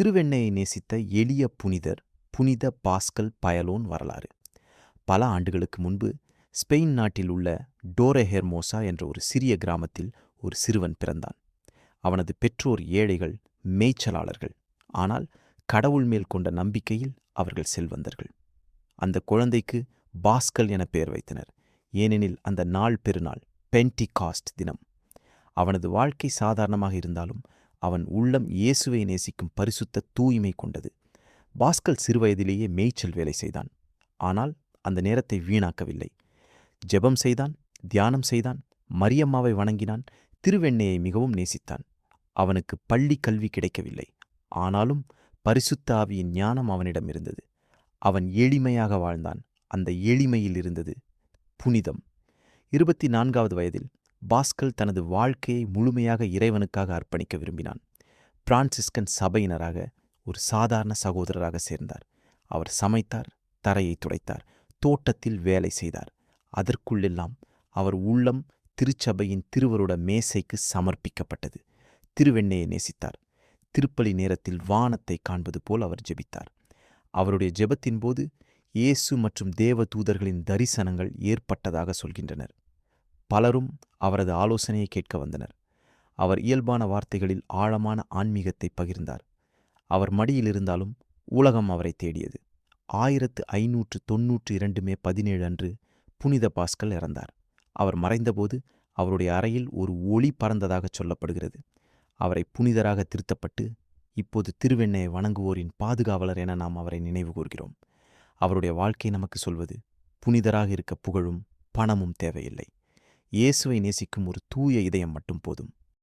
திருவெண்ணையை நேசித்த எளிய புனிதர் புனித பாஸ்கல் பயலோன் வரலாறு. பல ஆண்டுகளுக்கு முன்பு ஸ்பெயின் நாட்டில் உள்ள டோரெஹெர்மோசா என்ற ஒரு சிறிய கிராமத்தில் ஒரு சிறுவன் பிறந்தான். அவனது பெற்றோர் ஏழைகள் மேய்ச்சலாளர்கள். ஆனால் கடவுள் மேல் கொண்ட நம்பிக்கையில் அவர்கள் செல்வந்தர்கள். அந்த குழந்தைக்கு பாஸ்கல் என பெயர் வைத்தனர். ஏனெனில் அந்த நாள் பெருநாள் பென்டி காஸ்ட் தினம். அவனது வாழ்க்கை சாதாரணமாக இருந்தாலும் அவன் உள்ளம் இயேசுவை நேசிக்கும் பரிசுத்த தூய்மை கொண்டது. பாஸ்கல் சிறுவயதிலேயே மேய்ச்சல் வேலை செய்தான். ஆனால் அந்த நேரத்தை வீணாக்கவில்லை. ஜெபம் செய்தான் தியானம் செய்தான் மரியம்மாவை வணங்கினான் திருவெண்ணையை மிகவும் நேசித்தான். அவனுக்கு பள்ளி கல்வி கிடைக்கவில்லை. ஆனாலும் பரிசுத்த ஆவியின் ஞானம் அவனிடம் இருந்தது. அவன் எளிமையாக வாழ்ந்தான். அந்த எளிமையில் இருந்தது புனிதம். இருபத்தி நான்காவது வயதில் பாஸ்கல் தனது வாழ்க்கையை முழுமையாக இறைவனுக்காக அர்ப்பணிக்க விரும்பினான். பிரான்சிஸ்கன் சபையினராக ஒரு சாதாரண சகோதரராக சேர்ந்தார். அவர் சமைத்தார் தரையை துடைத்தார் தோட்டத்தில் வேலை செய்தார். அதற்குள்ளெல்லாம் அவர் உள்ளம் திருச்சபையின் திருவருட மேசைக்கு சமர்ப்பிக்கப்பட்டது. திருவெண்ணையை நேசித்தார். திருப்பலி நேரத்தில் வானத்தை காண்பது போல் அவர் ஜெபித்தார். அவருடைய ஜெபத்தின் போது இயேசு மற்றும் தேவ தூதர்களின் தரிசனங்கள் ஏற்பட்டதாக சொல்கின்றனர். பலரும் அவரது ஆலோசனையை கேட்க வந்தனர். அவர் இயல்பான வார்த்தைகளில் ஆழமான ஆன்மீகத்தை பகிர்ந்தார். அவர் மடியில் இருந்தாலும் உலகம் அவரை தேடியது. ஆயிரத்து ஐநூற்று தொன்னூற்று இரண்டு மே பதினேழு அன்று புனித பாஸ்கல் இறந்தார். அவர் மறைந்தபோது அவருடைய அறையில் ஒரு ஒளி பறந்ததாக சொல்லப்படுகிறது. அவரை புனிதராக திருத்தப்பட்டு இப்போது திருவெண்ணை வணங்குவோரின் பாதுகாவலர் என நாம் அவரை நினைவு கூர்கிறோம். அவருடைய வாழ்க்கை நமக்கு சொல்வது புனிதராக இருக்க புகழும் பணமும் தேவையில்லை. இயேசுவை நேசிக்கும் ஒரு தூய இதயம் மட்டும் போதும்.